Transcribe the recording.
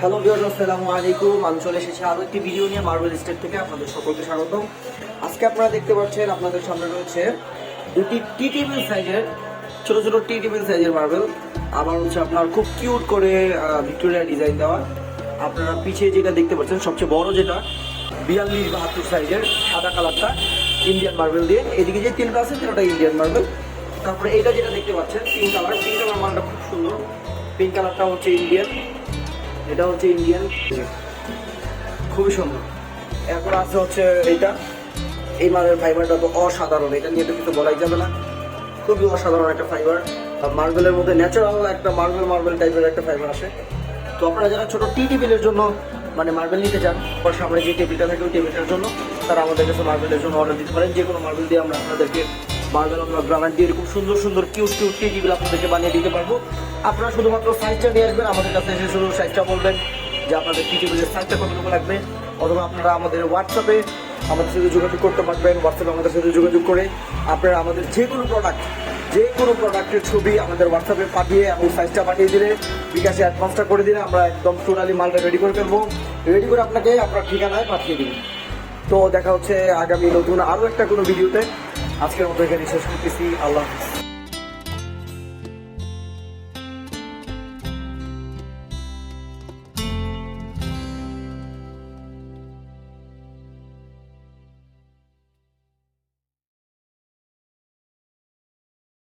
Hello viewers আসসালামু আলাইকুম। আমি চলে এসেছি আরও একটি ভিডিও নিয়ে মার্বেল স্টেট থেকে আপনাদের সকলকে স্বাগতম। আজকে আপনারা দেখতে পাচ্ছেন, আপনাদের সামনে রয়েছে দুটি টি টেবিল সাইজের ছোট ছোট টি টেবিল সাইজের মার্বেল আবার হচ্ছে আপনার খুব কিউট করে ভিক্টোরিয়া ডিজাইন দেওয়া। আপনারা পিছিয়ে যেটা দেখতে পাচ্ছেন, সবচেয়ে বড় যেটা, বিয়াল্লিশ বাহাত্তর সাইজের সাদা কালারটা ইন্ডিয়ান মার্বেল দিয়ে। এদিকে যে তিনটা আছে, তিনটা ইন্ডিয়ান মার্বেল তারপরে এটা যেটা দেখতে পাচ্ছেন পিঙ্ক কালার পিঙ্ক কালার মালটা খুব সুন্দর। পিঙ্ক কালারটা হচ্ছে ইন্ডিয়ান এটা হচ্ছে ইন্ডিয়ান খুবই সুন্দর। এরপর আছে হচ্ছে এইটা। এই মালের ফাইবারটা তো অসাধারণ, এটা নিয়ে তো কিছু বলাই যাবে না। খুবই অসাধারণ একটা ফাইবার মার্বেলের মধ্যে ন্যাচারাল একটা মার্বেল মার্বেল টাইপের একটা ফাইবার আসে। তো আপনারা যারা ছোটো টি টেবিলের জন্য মানে মার্বেল নিতে চান পর সামনে যে টেবিলটা থাকে ওই টেবিলটার জন্য, তারা আমাদের কাছে মার্বেলের জন্য অর্ডার দিতে পারেন। যে কোনো মার্বেল দিয়ে আমরা আপনাদেরকে মার্বেল আমরা গ্রানাইট দিয়ে এরকম সুন্দর সুন্দর কিউট কিউট টি টেবিল আপনাদেরকে বানিয়ে দিতে পারব। আপনারা শুধুমাত্র সাইজটা নিয়ে আসবেন, আমাদের কাছে এসে শুধু সাইজটা বলবেন যে আপনাদের টি টেবিলের সাইজটা কতটুকু লাগবে, অথবা আপনারা আমাদের হোয়াটসঅ্যাপে আমাদের সাথে যোগাযোগ করতে পারবেন হোয়াটসঅ্যাপে আমাদের সাথে যোগাযোগ করে আপনারা আমাদের যে কোনো প্রোডাক্ট যে কোনো প্রোডাক্টের ছবি আমাদের হোয়াটসঅ্যাপে পাঠিয়ে এবং সাইজটা পাঠিয়ে দিলে বিকাশে অ্যাডভান্সটা করে দিলে আমরা একদম টোটালি মালটা রেডি করে ফেলব। রেডি করে আপনাকে আপনার ঠিকানায় পাঠিয়ে দিই তো দেখা হচ্ছে আগামী নতুন আরও একটা কোনো ভিডিওতে আজকের মতো এখানে শেষ করতেছি। আল্লাহ হাফিজ।